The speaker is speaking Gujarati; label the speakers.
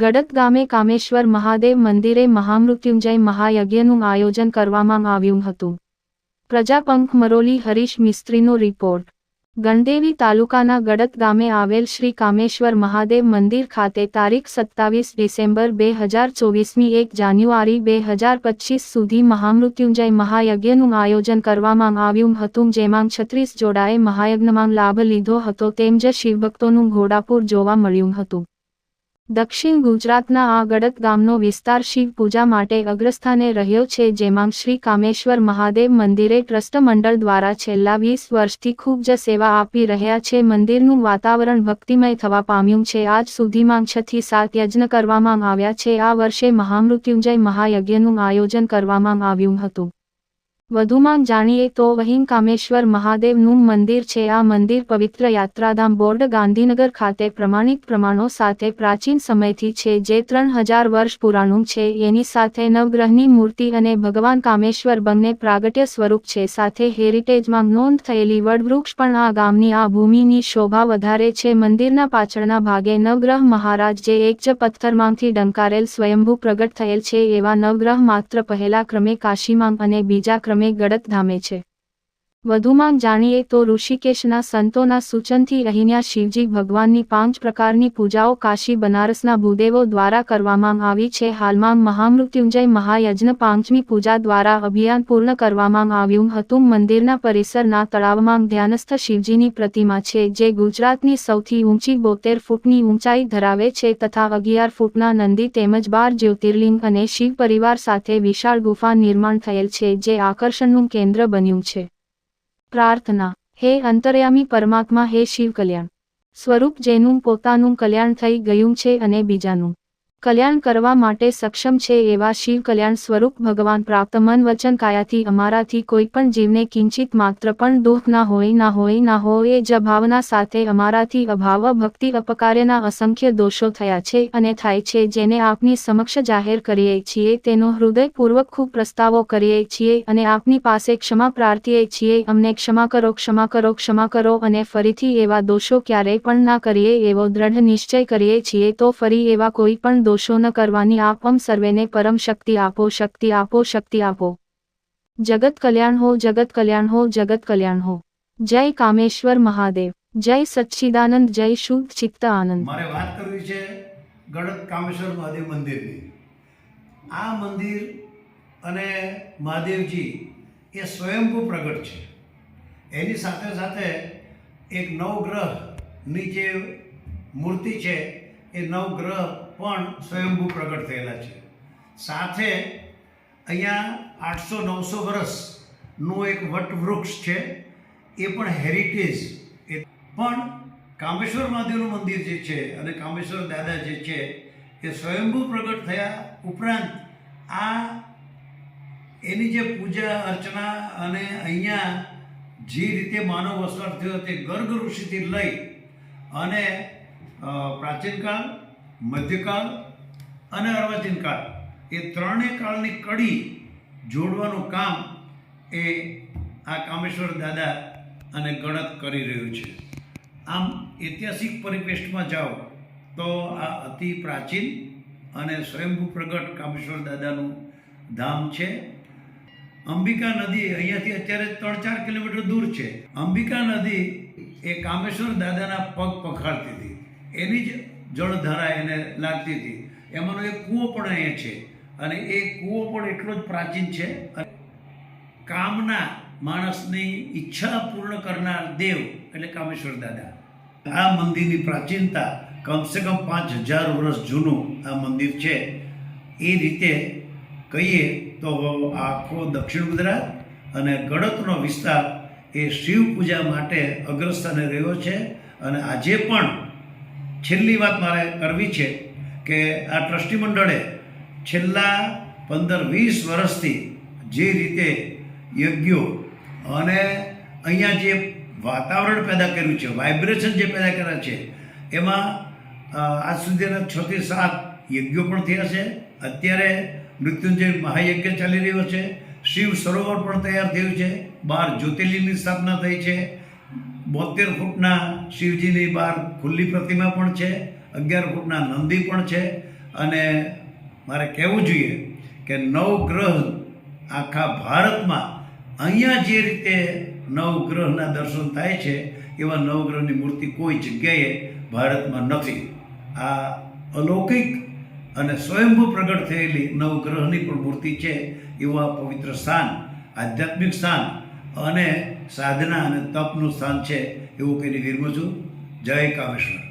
Speaker 1: ગડત ગામે કામેશ્વર મહાદેવ મંદિરે મહામૃત્યુંજય મહાયજ્ઞનું આયોજન કરવામાં આવ્યું હતું. પ્રજાપંખ મરોલી હરીશ મિસ્ત્રીનો રિપોર્ટ. ગણદેવી તાલુકાના ગડત ગામે આવેલ શ્રી કામેશ્વર મહાદેવ મંદિર ખાતે તારીખ સત્તાવીસ ડિસેમ્બર બે હજાર ચોવીસમી એક જાન્યુઆરી બે હજાર પચીસ સુધી મહામૃત્યુંજય મહાયજ્ઞનું આયોજન કરવામાં આવ્યું હતું જેમાં છત્રીસ જોડાએ મહાયજ્ઞમાં લાભ લીધો હતો તેમ જ શિવભક્તોનું ઘોડાપુર જોવા મળ્યું હતું. દક્ષિણ ગુજરાતના આ ગડત ગામનો વિસ્તાર શિવ પૂજા માટે અગ્રસ્થાને રહ્યો છે, જેમાં શ્રી કામેશ્વર મહાદેવ મંદિરે ટ્રસ્ટ મંડળ દ્વારા છેલ્લા વીસ વર્ષથી ખૂબ જ સેવા આપી રહ્યા છે. મંદિરનું વાતાવરણ ભક્તિમય થવા પામ્યું છે. આજ સુધીમાં છથી સાત યજ્ઞ કરવામાં આવ્યા છે. આ વર્ષે મહામૃત્યુંજય મહાયજ્ઞનું આયોજન કરવામાં આવ્યું હતું. વધુમાં જાણીએ તો વહીમ કામેશ્વર મહાદેવનું મંદિર છે. આ મંદિર પવિત્ર યાત્રાધામ બોર્ડ ગાંધીનગર ખાતે પ્રમાણિત પ્રમાણો સાથે પ્રાચીન સમયથી છે, જે ત્રણ હજાર વર્ષ પુરાણું છે. એની સાથે નવગ્રહની મૂર્તિ અને ભગવાન કામેશ્વર બંને પ્રાગટ્ય સ્વરૂપ છે. સાથે હેરિટેજમાં નોંધ થયેલી વડવૃક્ષ પણ આ ગામની આ ભૂમિની શોભા વધારે છે. મંદિરના પાછળના ભાગે નવગ્રહ મહારાજ, જે એક જ પથ્થરમાંથી ડંકારેલ સ્વયંભૂ પ્રગટ થયેલ છે, એવા નવગ્રહ માત્ર પહેલા ક્રમે કાશીમાં અને બીજા ક્રમે ગડત ધામે છે. વધુમાં જાણીએ તો ઋષિકેશના સંતોના સૂચનથી અહીંયા શિવજી ભગવાનની પાંચ પ્રકારની પૂજાઓ કાશી, બનારસના ભૂદેવો દ્વારા કરવામાં આવી છે. હાલમાં મહામૃત્યુંજય મહાયજ્ઞ પાંચમી પૂજા દ્વારા અભિયાન પૂર્ણ કરવામાં આવ્યું હતું. મંદિરના પરિસરના તળાવમાં ધ્યાનસ્થ શિવજીની પ્રતિમા છે, જે ગુજરાતની સૌથી ઊંચી બોતેર ફૂટની ઊંચાઈ ધરાવે છે તથા અગિયાર ફૂટના નંદી તેમજ બાર જ્યોતિર્લિંગ અને શિવ પરિવાર સાથે વિશાળ ગુફા નિર્માણ થયેલ છે, જે આકર્ષણનું કેન્દ્ર બન્યું છે. પ્રાર્થના, હે અંતર્યામી પરમાત્મા, હે શિવ કલ્યાણ સ્વરૂપ જેનું પોતાનું કલ્યાણ થઈ ગયું છે અને બીજાનું. કલ્યાણ કરવા માટે સક્ષમ છે એવા શિવ કલ્યાણ સ્વરૂપ ભગવાન પ્રાપ્ત મન વચન કાયાથી અમારાથી કોઈ પણ જીવને કિંચિત માત્ર પણ દુઃખ ના હોય ના હોય ના હોય જ ભાવના સાથે અમારાથી અભાવ, ભક્તિ, અપકાર્યના અસંખ્ય દોષો થયા છે અને થાય છે જેને આપની સમક્ષ જાહેર કરીએ છીએ. તેનો હૃદયપૂર્વક ખૂબ પ્રસ્તાવો કરીએ છીએ અને આપની પાસે ક્ષમા પ્રાર્થીએ છીએ. અમને ક્ષમા કરો ક્ષમા કરો ક્ષમા કરો અને ફરીથી એવા દોષો ક્યારેય પણ ના કરીએ એવો દ્રઢ નિશ્ચય કરીએ છીએ તો ફરી એવા કોઈ પણ દોષો ન કરવાની આપ અમ સર્વેને પરમ શક્તિ આપો શક્તિ આપો શક્તિ આપો. જગત કલ્યાણ હો, જગત કલ્યાણ હો, જગત કલ્યાણ હો. જય કામેશ્વર મહાદેવ. જય સચ્ચિદાનંદ, જય શુદ્ધ ચિત્ત આનંદ.
Speaker 2: મારે વાત કરવી છે ગણત કામેશ્વર મહાદેવ મંદિરની. આ મંદિર અને મહાદેવજી એ સ્વયંભૂ પ્રગટ છે. એની સાથે સાથે એક નવગ્રહની જે મૂર્તિ છે. એ નવગ્રહ પણ સ્વયંભૂ પ્રગટ થયેલા છે. સાથે અહીંયા આઠસો નવસો વર્ષનું એક વટવૃક્ષ છે એ પણ હેરિટેજ. એ પણ કામેશ્વર મહાદેવનું મંદિર જે છે અને કામેશ્વર દાદા જે છે એ સ્વયંભૂ પ્રગટ થયા ઉપરાંત આ એની જે પૂજા અર્ચના અને અહીંયા જે રીતે માનવ વસવાટ થયો તે ગર્ગ ઋષિથી લઈ અને અ, પ્રાચીન કાળ મધ્યકાળ અને અર્વાચીન કાળ. એ ત્રણેય કાળની કડી જોડવાનું કામ એ આ કામેશ્વર દાદા અને ગણત કરી રહ્યું છે. આમ ઐતિહાસિક પરિપ્રેક્ષમાં જાઓ તો આ અતિ પ્રાચીન અને સ્વયંભૂ પ્રગટ કામેશ્વર દાદાનું ધામ છે. અંબિકા નદી અહીંયાથી અત્યારે ત્રણ ચાર કિલોમીટર દૂર છે. અંબિકા નદી એ કામેશ્વર દાદાના પગ પખાડતી હતી. એની જ જળધારા એને લાગતી હતી. એમાંનો એક કૂવો પણ અહીંયા છે. અને એ કૂવો પણ એટલો જ પ્રાચીન છે. કામના માણસની ઈચ્છા પૂર્ણ કરનાર દેવ એટલે કામેશ્વર દાદા. આ મંદિરની પ્રાચીનતા કમસે કમ પાંચ હજાર વર્ષ જૂનું આ મંદિર છે. એ રીતે કહીએ તો આખો દક્ષિણ ગુજરાત અને ગડતનો વિસ્તાર એ શિવ પૂજા માટે અગ્રસ્થાને રહ્યો છે. અને આજે પણ છેલ્લી વાત મારે કરવી છે કે આ ટ્રસ્ટી મંડળે છેલ્લા પંદર વીસ વર્ષથી જે રીતે યજ્ઞો અને અહીંયા જે વાતાવરણ પેદા કર્યું છે વાઇબ્રેશન જે પેદા કર્યા છે, એમાં આજ સુધીના છ થી સાત યજ્ઞો પણ થયા છે. અત્યારે મૃત્યુંજય મહાયજ્ઞ ચાલી રહ્યો છે. શિવ સરોવર પણ તૈયાર થયું છે. બાર જ્યોતિર્લિંગની સ્થાપના થઈ છે. બોતેર ફૂટના શિવજીની બહાર ખુલ્લી પ્રતિમા પણ છે, અગિયાર ફૂટના નંદી પણ છે અને મારે કહેવું જોઈએ કે નવગ્રહ આખા ભારતમાં અહીંયા જે રીતે નવગ્રહના દર્શન થાય છે, એવા નવગ્રહની મૂર્તિ કોઈ જગ્યાએ ભારતમાં નથી. આ અલૌકિક અને સ્વયંભૂ પ્રગટ થયેલી નવગ્રહની પણ મૂર્તિ છે, એવું આ પવિત્ર સ્થાન, આધ્યાત્મિક સ્થાન અને સાધના અને તપનું સ્થાન છે એવું કહીને વિરમું છું જય કામેશ્વર.